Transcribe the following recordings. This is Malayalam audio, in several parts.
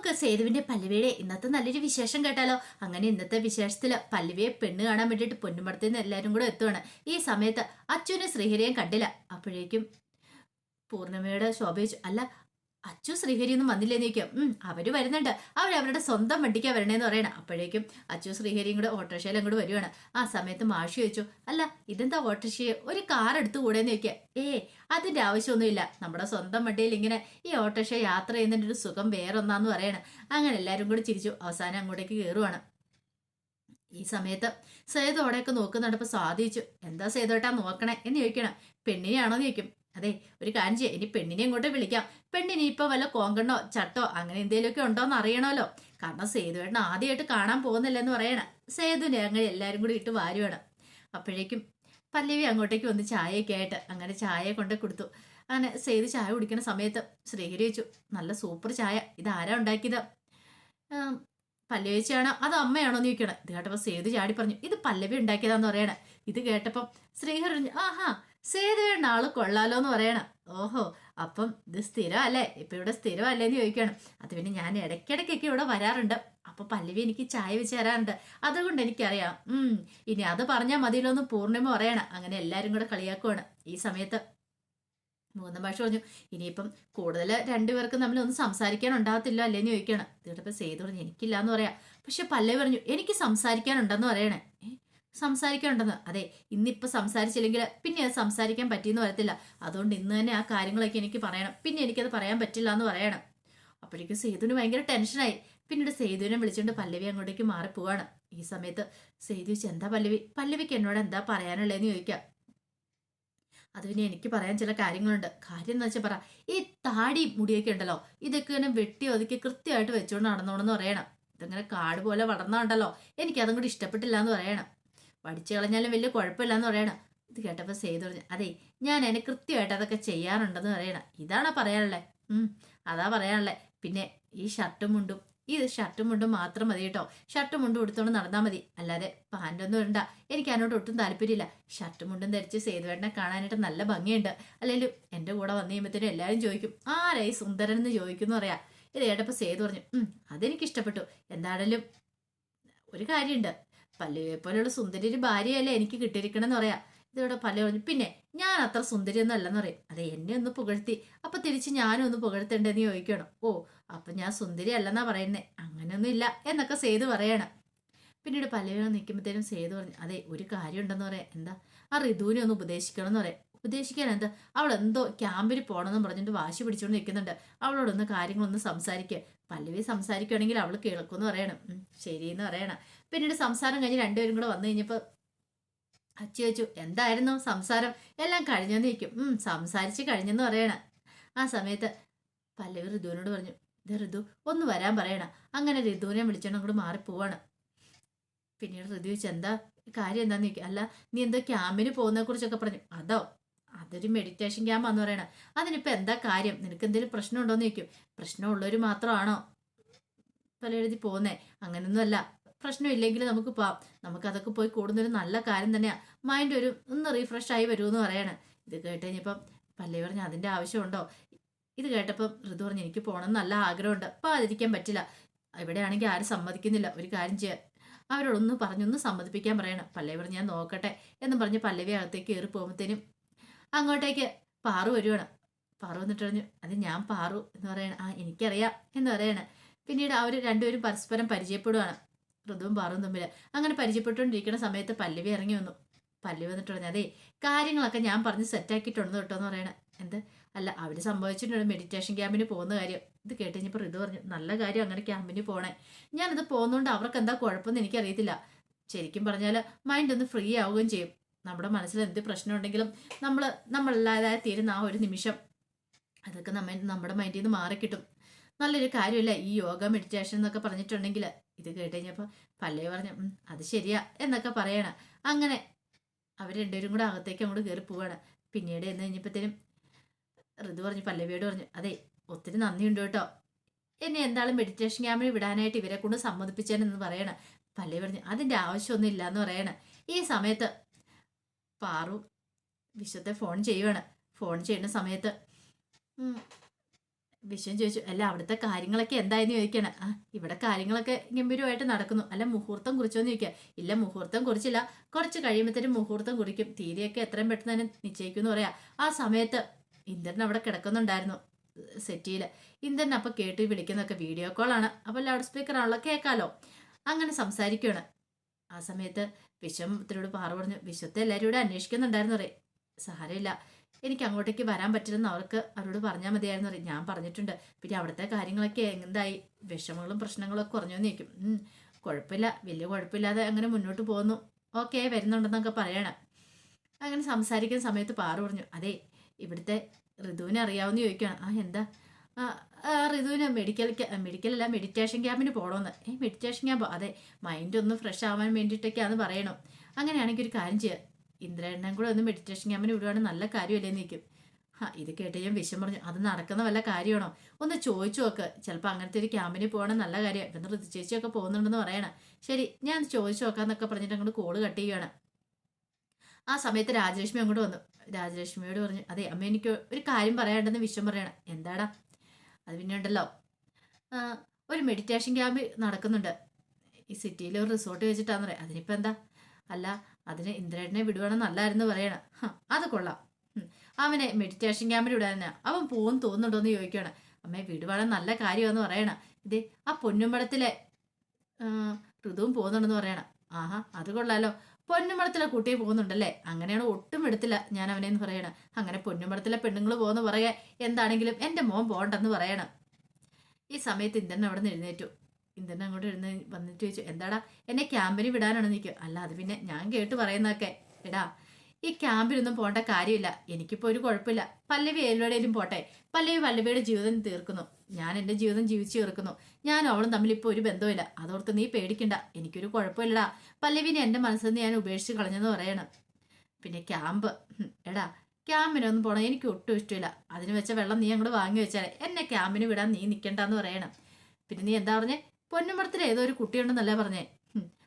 നമുക്ക് സേതുവിന്റെ പല്ലവിയുടെ ഇന്നത്തെ നല്ലൊരു വിശേഷം കേട്ടാലോ? അങ്ങനെ ഇന്നത്തെ വിശേഷത്തിൽ പല്ലവിയെ പെണ്ണ് കാണാൻ വേണ്ടിയിട്ട് പൊന്നുമടത്തുനിന്ന് എല്ലാവരും കൂടെ എത്തുവാണ്. ഈ സമയത്ത് അച്ഛനും ശ്രീഹരിയും കണ്ടില്ല. അപ്പോഴേക്കും പൂർണിമയുടെ ശോഭയിച്ചു അല്ല അച്ചു ശ്രീഹരിയൊന്നും വന്നില്ലേന്ന് ചോദിക്കും. ഉം അവർ വരുന്നുണ്ട്. അവർ അവരുടെ സ്വന്തം വണ്ടിക്കാ വരണേന്ന് പറയണം. അപ്പോഴേക്കും അച്ചു ശ്രീഹരിയും കൂടെ ഓട്ടോറിക്ഷയിൽ അങ്ങോട്ട് വരുവാണ്. ആ സമയത്ത് മാഷി ചോദിച്ചു അല്ല ഇതെന്താ ഓട്ടോറിക്ഷയെ? ഒരു കാർ എടുത്തു കൂടെന്ന് ചോദിക്കുക ഏ അതിന്റെ ആവശ്യമൊന്നുമില്ല. നമ്മുടെ സ്വന്തം വണ്ടിയിൽ ഇങ്ങനെ ഈ ഓട്ടോറിക്ഷ യാത്ര ചെയ്യുന്നതിന്റെ ഒരു സുഖം വേറൊന്നാന്ന് പറയണം. അങ്ങനെ എല്ലാവരും കൂടെ ചിരിച്ചു. അവസാനം അങ്ങോട്ടേക്ക് കയറുവാണ് ഈ സമയത്ത് സേതോടെയൊക്കെ നോക്കുന്നുണ്ടപ്പോൾ നോക്കുന്നുണ്ടപ്പോ സ്വാധീനിച്ചു. എന്താ സേതോട്ടാ നോക്കണേ? എന്ന് ചോദിക്കണം. പെണ്ണിനെയാണോ എന്ന് ചോദിക്കും. അതെ ഒരു കാര്യം ചെയ്യാം. ഇനി പെണ്ണിനെ ഇങ്ങോട്ട് വിളിക്കാം. പെണ്ണിനി ഇപ്പൊ വല്ല കോങ്കണ്ണോ ചട്ടോ അങ്ങനെ എന്തെങ്കിലുമൊക്കെ ഉണ്ടോന്ന് അറിയണമല്ലോ. കാരണം സേതുവേട്ടൻ ആദ്യമായിട്ട് കാണാൻ പോകുന്നില്ലെന്ന് പറയണം. സേതുവിനെ അങ്ങനെ എല്ലാവരും കൂടി ഇട്ട് വാരുവാണ്. അപ്പോഴേക്കും പല്ലവി അങ്ങോട്ടേക്ക് വന്ന് ചായയൊക്കെ ആയിട്ട് അങ്ങനെ ചായ കൊണ്ട് കൊടുത്തു. അങ്ങനെ സേതു ചായ കുടിക്കുന്ന സമയത്ത് ശ്രീഹരി വെച്ചു നല്ല സൂപ്പർ ചായ. ഇത് ആരാ ഉണ്ടാക്കിയത് പല്ലവിച്ചാണോ അത് അമ്മയാണോ? എന്ന് ചോദിക്കണം ഇത് കേട്ടപ്പോൾ സേതു ചാടി പറഞ്ഞു ഇത് പല്ലവി ഉണ്ടാക്കിയതാന്ന് പറയണേ. ഇത് കേട്ടപ്പം ശ്രീഹരി ആഹാ സേതുവേണ്ട ആൾ കൊള്ളാലോ എന്ന് പറയണം. ഓഹോ അപ്പം ഇത് സ്ഥിരം അല്ലേ? ഇപ്പൊ ഇവിടെ സ്ഥിരം അല്ലേന്ന് ചോദിക്കണം. അത് പിന്നെ ഞാൻ ഇടയ്ക്കിടയ്ക്കൊക്കെ ഇവിടെ വരാറുണ്ട്. അപ്പം പല്ലവി എനിക്ക് ചായ വെച്ച് തരാറുണ്ട്. അതുകൊണ്ട് എനിക്കറിയാം. ഉം ഇനി അത് പറഞ്ഞാൽ മതിയല്ലോ എന്ന് പൂർണിമ പറയണം. അങ്ങനെ എല്ലാവരും കൂടെ കളിയാക്കുവാണ് ഈ സമയത്ത്. മൂന്നാം ഭാഷ പറഞ്ഞു ഇനിയിപ്പം കൂടുതൽ രണ്ടുപേർക്കും തമ്മിൽ ഒന്നും സംസാരിക്കാൻ ഉണ്ടാകത്തില്ല അല്ലേന്ന് ചോദിക്കണം. തീർച്ചയായിട്ടും സേതു പറഞ്ഞു എനിക്കില്ല എന്ന് പറയാം. പക്ഷെ പല്ലവി പറഞ്ഞു എനിക്ക് സംസാരിക്കാനുണ്ടെന്ന് പറയണേ. സംസാരിക്കാനുണ്ടെന്ന്. അതെ ഇന്നിപ്പോ സംസാരിച്ചില്ലെങ്കിൽ പിന്നെ അത് സംസാരിക്കാൻ പറ്റിയെന്ന് വരത്തില്ല. അതുകൊണ്ട് ഇന്ന് തന്നെ ആ കാര്യങ്ങളൊക്കെ എനിക്ക് പറയണം. പിന്നെ എനിക്കത് പറയാൻ പറ്റില്ല എന്ന് പറയണം. അപ്പോഴേക്കും സേതുവിന് ഭയങ്കര ടെൻഷനായി. പിന്നീട് സേതുവിനെ വിളിച്ചുകൊണ്ട് പല്ലവി അങ്ങോട്ടേക്ക് മാറിപ്പോവാണ് ഈ സമയത്ത് സേതു എന്താ പല്ലവി? പല്ലവിക്ക് എന്നോട് എന്താ പറയാനുള്ളതെന്ന് ചോദിക്കാം. അത് പിന്നെ എനിക്ക് പറയാൻ ചില കാര്യങ്ങളുണ്ട്. കാര്യം എന്ന് വെച്ചാൽ പറ ഈ താടി മുടിയൊക്കെ ഉണ്ടല്ലോ ഇതൊക്കെ ഇങ്ങനെ വെട്ടി ഒതുക്കി കൃത്യമായിട്ട് വെച്ചുകൊണ്ട് നടന്നോണെന്ന് പറയണം. ഇതിങ്ങനെ കാട് പോലെ വളർന്നുണ്ടല്ലോ എനിക്ക് അതും കൂടി ഇഷ്ടപ്പെട്ടില്ല എന്ന് പറയണം. പഠിച്ചു കളഞ്ഞാലും വലിയ കുഴപ്പമില്ലാന്ന് പറയണം. ഇത് കേട്ടപ്പോൾ സേതു പറഞ്ഞു അതെ ഞാൻ എന്നെ കൃത്യമായിട്ട് അതൊക്കെ ചെയ്യാറുണ്ടെന്ന് പറയണം. ഇതാണോ പറയാനുള്ളത് അതാ പറയാനുള്ളത് പിന്നെ ഈ ഷർട്ടും മുണ്ടും ഈ ഷർട്ടും മുണ്ടും മാത്രം മതി കേട്ടോ. ഷർട്ടും മുണ്ടും എടുത്തോണ്ട് നടന്നാൽ മതി. അല്ലാതെ പാന്റൊന്നും ഇടണ്ട. എനിക്ക് അതിനോട് ഒട്ടും താല്പര്യമില്ല. ഷർട്ടും മുണ്ടും ധരിച്ച് സേതുവേട്ടനെ കാണാനായിട്ട് നല്ല ഭംഗിയുണ്ട്. അല്ലെങ്കിലും എന്റെ കൂടെ വന്നു കഴിയുമ്പോഴത്തേനും എല്ലാവരും ചോദിക്കും ആരായി സുന്ദരൻ എന്ന് ചോദിക്കുന്നു പറയാം? ഇത് കേട്ടപ്പോൾ സേതു പറഞ്ഞു അതെനിക്ക് ഇഷ്ടപ്പെട്ടു. എന്താണേലും ഒരു കാര്യമുണ്ട്. പല്ലുവെ പോലെയുള്ള സുന്ദരി ഒരു ഭാര്യയല്ലേ എനിക്ക് കിട്ടിയിരിക്കണം എന്ന് പറയാ. ഇതിവിടെ പല പറഞ്ഞു പിന്നെ ഞാൻ അത്ര സുന്ദരിയൊന്നും അല്ലെന്ന് പറയും. അതെ എന്നെ ഒന്ന് പുകഴ്ത്തി. അപ്പൊ തിരിച്ച് ഞാനും ഒന്ന് പുകഴ്ത്തേണ്ടെന്ന് ചോദിക്കണം? ഓ അപ്പൊ ഞാൻ സുന്ദരി അല്ലെന്നാ പറയുന്നേ. അങ്ങനെയൊന്നും ഇല്ല എന്നൊക്കെ സേതു പറയണം. പിന്നീട് പലവരും നിൽക്കുമ്പോഴത്തേനും സേതു പറഞ്ഞു അതെ ഒരു കാര്യം ഉണ്ടെന്ന് പറയാം. എന്താ? ആ ഋതുവിനെ ഒന്ന് ഉപദേശിക്കണം എന്ന് പറയാം. ഉപദേശിക്കാൻ എന്താ? അവൾ എന്തോ ക്യാമ്പിൽ പോകണമെന്ന് പറഞ്ഞിട്ട് വാശി പിടിച്ചുകൊണ്ട് നിൽക്കുന്നുണ്ട് അവളോടൊന്ന് കാര്യങ്ങളൊന്ന് സംസാരിക്കുക പല്ലവി സംസാരിക്കുകയാണെങ്കിൽ അവൾ കേൾക്കുമെന്ന് പറയണം. എന്ന് പറയണം. പിന്നീട് സംസാരം കഴിഞ്ഞ് രണ്ടുപേരും കൂടെ വന്നു കഴിഞ്ഞപ്പോൾ അച്ചു വെച്ചു എന്തായിരുന്നു സംസാരം? എല്ലാം കഴിഞ്ഞെന്ന് ചോദിക്കും സംസാരിച്ച് കഴിഞ്ഞെന്ന് പറയണ. ആ സമയത്ത് പല്ലവി ഋതുവിനോട് പറഞ്ഞു ഇത് ഋതു ഒന്ന് വരാൻ പറയണം. അങ്ങനെ ഋതുവിനെ വിളിച്ചോണ്ട് അങ്ങോട്ട് മാറിപ്പോവാണ് പിന്നീട് ഋതു ചോദിച്ചു എന്താ? കാര്യം എന്താന്ന് ചോദിക്കും അല്ല നീ എന്തോ ക്യാമ്പിന് പോകുന്നതിനെ കുറിച്ചൊക്കെ പറഞ്ഞു. അതോ? അതൊരു മെഡിറ്റേഷൻ ക്യാമ്പാന്ന് പറയണ. അതിനിപ്പോൾ എന്താ കാര്യം? നിനക്ക് എന്തെങ്കിലും പ്രശ്നമുണ്ടോന്ന് ചോദിക്കും. പ്രശ്നമുള്ളവർ മാത്രമാണോ? പല എഴുതി പോകുന്നേ അങ്ങനൊന്നുമല്ല. പ്രശ്നമില്ലെങ്കിൽ നമുക്ക് പോവാം. നമുക്ക് അതൊക്കെ പോയി കൂടുന്നൊരു നല്ല കാര്യം തന്നെയാണ് മൈൻഡ് ഒരു ഒന്ന് റീഫ്രഷ് ആയി വരുമെന്ന് പറയാണ്. ഇത് കേട്ട് കഴിഞ്ഞപ്പം പല്ലി പറഞ്ഞ അതിന്റെ ആവശ്യമുണ്ടോ? ഇത് കേട്ടപ്പം ഋതു പറഞ്ഞു എനിക്ക് പോകണം നല്ല ആഗ്രഹമുണ്ട്. അപ്പം അതിരിക്കാൻ പറ്റില്ല. ഇവിടെയാണെങ്കിൽ ആരും സമ്മതിക്കുന്നില്ല. ഒരു കാര്യം ചെയ്യാൻ അവരോടൊന്ന് പറഞ്ഞൊന്ന് സമ്മതിപ്പിക്കാൻ പറയണം. പല്ലവി പറഞ്ഞു ഞാൻ നോക്കട്ടെ എന്ന് പറഞ്ഞ് പല്ലവി അകത്തേക്ക് കയറി പോകുമ്പോഴത്തേനും അങ്ങോട്ടേക്ക് പാറു വരുവാണ്. പാറു വന്നിട്ട് പറഞ്ഞു അത് ഞാൻ പാറു എന്ന് പറയണം. ആ എനിക്കറിയാം എന്ന് പറയാണ്. പിന്നീട് അവർ രണ്ടുപേരും പരസ്പരം പരിചയപ്പെടുവാണ്. ഋതുവും പാറും തമ്മിൽ അങ്ങനെ പരിചയപ്പെട്ടുകൊണ്ടിരിക്കുന്ന സമയത്ത് പല്ലവി ഇറങ്ങി വന്നു. പല്ലവി വന്നിട്ട് പറഞ്ഞു അതെ കാര്യങ്ങളൊക്കെ ഞാൻ പറഞ്ഞ് സെറ്റാക്കിയിട്ടുണ്ട് കേട്ടോ എന്ന് പറയണേ. എന്ത്? അല്ല അവർ സംഭവിച്ചിട്ടുണ്ട് മെഡിറ്റേഷൻ ക്യാമ്പിന് പോകുന്ന കാര്യം. ഇത് കേട്ട് കഴിഞ്ഞപ്പോൾ ഋതു പറഞ്ഞു നല്ല കാര്യം അങ്ങനെ ക്യാമ്പിന് പോണേ. ഞാനത് പോകുന്നതുകൊണ്ട് അവർക്ക് എന്താ കുഴപ്പമെന്ന് എനിക്കറിയത്തില്ല. ശരിക്കും പറഞ്ഞാൽ മൈൻഡ് ഒന്ന് ഫ്രീ ആവുകയും ചെയ്യും. നമ്മുടെ മനസ്സിൽ എന്ത് പ്രശ്നം ഉണ്ടെങ്കിലും നമ്മൾ നമ്മളല്ലാതായ തീരുന്ന ആ ഒരു നിമിഷം അതൊക്കെ നമ്മ നമ്മുടെ മൈൻഡിൽ നിന്ന് മാറിക്കിട്ടും. നല്ലൊരു കാര്യമില്ല ഈ യോഗ മെഡിറ്റേഷൻ എന്നൊക്കെ പറഞ്ഞിട്ടുണ്ടെങ്കിൽ ഇത് കേട്ട് കഴിഞ്ഞപ്പോൾ പല്ലേ പറഞ്ഞു അത് ശരിയാ എന്നൊക്കെ പറയണം. അങ്ങനെ അവർ രണ്ടുപേരും കൂടെ അകത്തേക്ക് അങ്ങോട്ട് കയറി പോവാണ്. പിന്നീട് എന്ന് കഴിഞ്ഞപ്പോഴത്തേനും ഋതു പറഞ്ഞു പല്ലവിയോട് പറഞ്ഞു അതെ ഒത്തിരി നന്ദിയുണ്ട് കേട്ടോ. എന്നെ എന്താളും മെഡിറ്റേഷൻ ക്യാമ്പിൽ വിടാനായിട്ട് ഇവരെ കൊണ്ട് സമ്മതിപ്പിച്ചേനെന്ന് പറയണം. പല്ലവി പറഞ്ഞു അതിന്റെ ആവശ്യമൊന്നും ഇല്ല എന്ന് പറയണം. ഈ സമയത്ത് പാറു വിശ്വത്തെ ഫോൺ ചെയ്യുവാണ്. ഫോൺ ചെയ്യുന്ന സമയത്ത് വിശ്വം ചോദിച്ചു അല്ല അവിടുത്തെ കാര്യങ്ങളൊക്കെ എന്തായെന്ന് ചോദിക്കണം ആ ഇവിടെ കാര്യങ്ങളൊക്കെ ഗംഭീരമായിട്ട് നടക്കുന്നു. അല്ല മുഹൂർത്തം കുറിച്ചോന്ന് ചോദിക്കുക. ഇല്ല മുഹൂർത്തം കുറിച്ചില്ല. കുറച്ച് കഴിയുമ്പോഴത്തേനും മുഹൂർത്തം കുറിക്കും. തീരെയൊക്കെ എത്രയും പെട്ടെന്ന് തന്നെ നിശ്ചയിക്കും എന്ന് പറയാം. ആ സമയത്ത് ഇന്ദ്രൻ അവിടെ കിടക്കുന്നുണ്ടായിരുന്നു സെറ്റിയിൽ ഇന്ദ്രൻ അപ്പോൾ കേട്ട് വിളിക്കുന്നൊക്കെ വീഡിയോ കോളാണ്. അപ്പോൾ ലൗഡ് സ്പീക്കർ ആണല്ലോ കേൾക്കാലോ അങ്ങനെ സംസാരിക്കുകയാണ് ആ സമയത്ത് വിശ്വത്തിനോട് പാറ പറഞ്ഞു വിശ്വത്തെ എല്ലാവരും ഇവിടെ അന്വേഷിക്കുന്നുണ്ടായിരുന്നു. പറയും സാരമില്ല. എനിക്ക് അങ്ങോട്ടേക്ക് വരാൻ പറ്റില്ലെന്ന് അവർക്ക് അവരോട് പറഞ്ഞാൽ മതിയായിരുന്നു അറിയാം ഞാൻ പറഞ്ഞിട്ടുണ്ട്. പിന്നെ അവിടുത്തെ കാര്യങ്ങളൊക്കെ എന്തായി? വിഷമങ്ങളും പ്രശ്നങ്ങളും ഒക്കെ കുറഞ്ഞു നിൽക്കും കുഴപ്പമില്ല. വലിയ കുഴപ്പമില്ലാതെ അങ്ങനെ മുന്നോട്ട് പോകുന്നു. ഓക്കെ വരുന്നുണ്ടെന്നൊക്കെ പറയണം. അങ്ങനെ സംസാരിക്കുന്ന സമയത്ത് പാറു പറഞ്ഞു അതെ ഇവിടുത്തെ ഋതുവിനെ അറിയാവുന്ന ചോദിക്കുകയാണ്. ആ എന്താ? ആ, ഋതുവിന് മെഡിക്കൽ മെഡിക്കലല്ല മെഡിറ്റേഷൻ ക്യാമ്പിന് പോകണമെന്ന് ഏ മെഡിറ്റേഷൻ ക്യാമ്പ് അതെ മൈൻഡ് ഒന്ന് ഫ്രഷ് ആവാൻ വേണ്ടിയിട്ടൊക്കെയാണെന്ന് പറയണം. അങ്ങനെയാണെങ്കിൽ ഒരു കാര്യം ചെയ്യുക ഇന്ദ്രേണ്ണൻ കൂടെ ഒന്ന് മെഡിറ്റേഷൻ ക്യാമ്പിന് വിടുവാണെങ്കിൽ നല്ല കാര്യമല്ലേ നിൽക്കും ആ ഇത് കേട്ട് ഞാൻ വിഷം പറഞ്ഞു. അത് നടക്കുന്ന വല്ല കാര്യമാണോ? ഒന്ന് ചോദിച്ചു നോക്ക്. ചിലപ്പോൾ അങ്ങനത്തെ ഒരു ക്യാമ്പിന് പോകണം നല്ല കാര്യം. ഇപ്പം ഋതു ചേച്ചിയൊക്കെ പോകുന്നുണ്ടെന്ന് പറയണം. ശരി ഞാൻ ചോദിച്ചു നോക്കാന്നൊക്കെ പറഞ്ഞിട്ട് അങ്ങോട്ട് കോൾ കട്ട് ചെയ്യുകയാണ് ആ സമയത്ത് രാജലക്ഷ്മി അങ്ങോട്ട് വന്നു. രാജലക്ഷ്മിയോട് പറഞ്ഞു അതെ അമ്മ എനിക്ക് ഒരു കാര്യം പറയാണ്ടെന്ന് വിഷം പറയണം. എന്താടാ? അത് പിന്നെ ഉണ്ടല്ലോ. ഒരു മെഡിറ്റേഷൻ ക്യാമ്പ് നടക്കുന്നുണ്ട്. ഈ സിറ്റിയിൽ ഒരു റിസോർട്ട് വെച്ചിട്ടാന്ന് പറയാം. അതിനിപ്പോൾ എന്താ? അല്ല അതിന് ഇന്ദ്രേട്ടനെ വിടുവാണെന്ന് നല്ലായിരുന്നു പറയണം. അത് കൊള്ളാം. അവനെ മെഡിറ്റേഷൻ ക്യാമ്പിൽ വിടാനാ. അവൻ പോകും തോന്നുന്നുണ്ടോ എന്ന് ചോദിക്കുകയാണ് അമ്മേ വിടുവാണെന്ന് നല്ല കാര്യമാണെന്ന് പറയണ. ഇതേ ആ പൊന്നുമ്പടത്തിലെ ഋതുവും പോകുന്നുണ്ടെന്ന് പറയണം. ആഹാ അത് കൊള്ളാലോ. പൊന്നുമടത്തിലെ കുട്ടിയെ പോകുന്നുണ്ടല്ലേ? അങ്ങനെയാണ് ഒട്ടും എടുത്തില്ല ഞാൻ അവനെ എന്ന് പറയണം. അങ്ങനെ പൊന്നുമടത്തിലെ പെണ്ണുങ്ങൾ പോകുന്ന പറയാ എന്താണെങ്കിലും എന്റെ മോൻ പോകണ്ടെന്ന് പറയണം. ഈ സമയത്ത് ഇന്ദ്രൻ അവിടെ നിന്ന് എഴുന്നേറ്റു. ഇന്ദ്രൻ അങ്ങോട്ട് ഇരുന്ന് വന്നിട്ട് ചോദിച്ചു എന്താടാ? എന്നെ ക്യാമ്പിന് വിടാനാണ് നിൽക്കും അല്ല അത് പിന്നെ ഞാൻ കേട്ട് പറയുന്നതൊക്കെ. എടാ ഈ ക്യാമ്പിനൊന്നും പോകേണ്ട കാര്യമില്ല. എനിക്കിപ്പോൾ ഒരു കുഴപ്പമില്ല. പല്ലവി എവിടെയും പോട്ടെ. പല്ലവി പല്ലവിയുടെ ജീവിതം തീർക്കുന്നു. ഞാൻ എന്റെ ജീവിതം ജീവിച്ചു തീർക്കുന്നു. ഞാൻ അവളും തമ്മിൽ ഇപ്പോൾ ഒരു ബന്ധമില്ല അതോർത്ത് നീ പേടിക്കണ്ട. എനിക്കൊരു കുഴപ്പമില്ലടാ. പല്ലവിനെ എന്റെ മനസ്സിൽ നിന്ന് ഞാൻ ഉപേക്ഷിച്ച് കളഞ്ഞെന്ന് പറയണം. പിന്നെ ക്യാമ്പ്? എടാ ക്യാമ്പിനൊന്നും പോകണം എനിക്ക് ഒട്ടും ഇഷ്ടമില്ല. അതിന് വെച്ച വെള്ളം നീ അങ്ങോട്ട് വാങ്ങി വെച്ചാൽ എന്നെ ക്യാമ്പിന് വിടാൻ നീ നിൽക്കണ്ടെന്ന് പറയണം. പിന്നെ നീ എന്താ പറഞ്ഞേ? പൊന്നുമടത്തിൽ ഏതോ ഒരു കുട്ടിയുണ്ടെന്നല്ലേ പറഞ്ഞേ?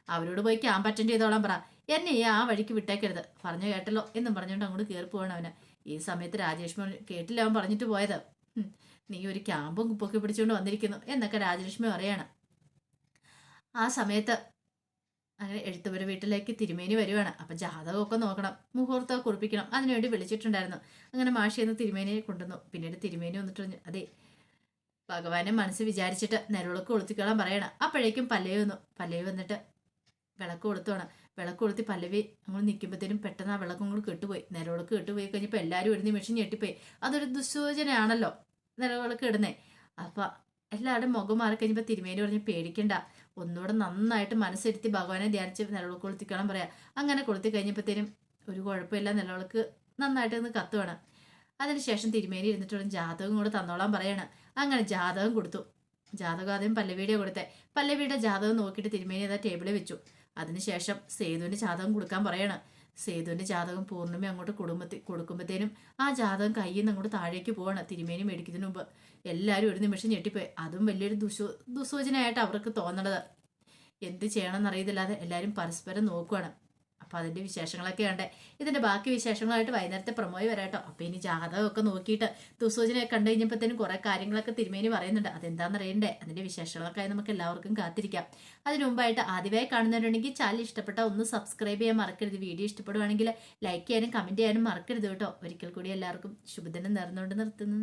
അവരോട് പോയി ക്യാമ്പ് അറ്റൻഡ് ചെയ്തോളാൻ പറ. എന്നെ ഈ ആ വഴിക്ക് വിട്ടേക്കരുത്. പറഞ്ഞു കേട്ടല്ലോ എന്നും പറഞ്ഞുകൊണ്ട് അങ്ങോട്ട് കയറി പോവാണ് അവന്. ഈ സമയത്ത് രാജേഷ് കേട്ടില്ല അവൻ പറഞ്ഞിട്ട് പോയത്. നീ ഒരു ക്യാമ്പും കുപ്പൊക്കെ പിടിച്ചുകൊണ്ട് വന്നിരിക്കുന്നു എന്നൊക്കെ രാജലക്ഷ്മി പറയാണ്. ആ സമയത്ത് അങ്ങനെ എഴുത്തുപുര വീട്ടിലേക്ക് തിരുമേനി വരുവാണ്. അപ്പം ജാതകമൊക്കെ നോക്കണം. മുഹൂർത്തമൊക്കെ കുറിപ്പിക്കണം. അതിനുവേണ്ടി വിളിച്ചിട്ടുണ്ടായിരുന്നു. അങ്ങനെ മാഷി എന്ന് തിരുമേനിയെ കൊണ്ടുവന്നു. പിന്നീട് തിരുമേനി വന്നിട്ട് അതെ ഭഗവാനെ മനസ്സ് വിചാരിച്ചിട്ട് നിലവിളക്ക് കൊളുത്തിക്കോളാൻ പറയണം. അപ്പോഴേക്കും പല്ലവി വന്നു. പല്ലവി വന്നിട്ട് വിളക്ക് കൊളുത്തുവാണ്. വിളക്ക് കൊളുത്തി പല്ലവി അങ്ങോട്ട് നിൽക്കുമ്പോഴത്തേനും പെട്ടെന്ന് ആ വിളക്കും കൂടി കെട്ടുപോയി. നിലവിളക്ക് കെട്ടുപോയി കഴിഞ്ഞപ്പോൾ എല്ലാവരും ഒരു നിമിഷം ഞെട്ടിപ്പോയി. അതൊരു ദുസ്സൂചനയാണല്ലോ നിലവിളക്ക് ഇടുന്നേ. അപ്പം എല്ലാവരുടെ മുഖം മാറി കഴിഞ്ഞപ്പോൾ തിരുമേനി പറഞ്ഞ് പേടിക്കണ്ട. ഒന്നുകൂടെ നന്നായിട്ട് മനസ്സിരുത്തി ഭഗവാനെ ധ്യാനിച്ച് നിലവിളക്ക് കൊളുത്തിക്കണം പറയാം. അങ്ങനെ കൊളുത്തി കഴിഞ്ഞപ്പോഴത്തേനും ഒരു കുഴപ്പമില്ല. നിലവിളക്ക് നന്നായിട്ട് ഒന്ന് കത്തുവാണ് അതിനുശേഷം തിരുമേനി ഇരുന്നിട്ടുള്ള ജാതകം കൂടെ തന്നോളാൻ പറയാണ്. അങ്ങനെ ജാതകം കൊടുത്തു. ജാതകം ആദ്യം പല്ലവിയുടെ കൊടുത്തേ. പല്ലവിയുടെ ജാതകം നോക്കിയിട്ട് തിരുമേനി അതാ ടേബിളിൽ വെച്ചു. അതിനുശേഷം സേതുവിന്റെ ജാതകം കൊടുക്കാൻ പറയാണ്. സേതുവിന്റെ ജാതകം പൂർണിമ അങ്ങോട്ട് കുടുംബത്തിൽ കൊടുക്കുമ്പോഴത്തേനും ആ ജാതകം കയ്യിൽ നിന്ന് അങ്ങോട്ട് താഴേക്ക് പോവാണ്. തിരുമേനി മേടിക്കുന്നതിന് മുമ്പ് എല്ലാവരും ഒരു നിമിഷം ഞെട്ടിപ്പോയി. അതും വലിയൊരു ദുസൂ ദുസൂചനയായിട്ട് അവർക്ക് തോന്നണത്. എന്ത് ചെയ്യണമെന്ന് അറിയത്തില്ലാതെ എല്ലാവരും പരസ്പരം നോക്കുവാണ്. അപ്പോൾ അതിന്റെ വിശേഷങ്ങളൊക്കെ ഉണ്ട്. ഇതിന്റെ ബാക്കി വിശേഷങ്ങളായിട്ട് വൈകുന്നേരത്തെ പ്രമോയി വരാട്ടോ അപ്പോൾ ഇനി ജാതകമൊക്കെ നോക്കിയിട്ട് ദുസൂചനയൊക്കെ കണ്ടു കഴിഞ്ഞപ്പോഴത്തേനും കുറേ കാര്യങ്ങളൊക്കെ തിരുമേനി പറയുന്നുണ്ട്. അതെന്താണെന്ന് അറിയണ്ടേ? അതിന്റെ വിശേഷങ്ങളൊക്കെ നമുക്ക് എല്ലാവർക്കും കാത്തിരിക്കാം. അതിനു മുമ്പായിട്ട് ആദ്യമായി കാണുന്നവരുണ്ടെങ്കിൽ ചാനൽ ഇഷ്ടപ്പെട്ട ഒന്ന് സബ്സ്ക്രൈബ് ചെയ്യാൻ മറക്കരുത്. വീഡിയോ ഇഷ്ടപ്പെടുവാണെങ്കിൽ ലൈക്ക് ചെയ്യാനും കമന്റ് ചെയ്യാനും മറക്കരുത് കേട്ടോ. ഒരിക്കൽ കൂടി എല്ലാവർക്കും ശുഭദിനം നേർന്നുകൊണ്ട് നിർത്തുന്നു.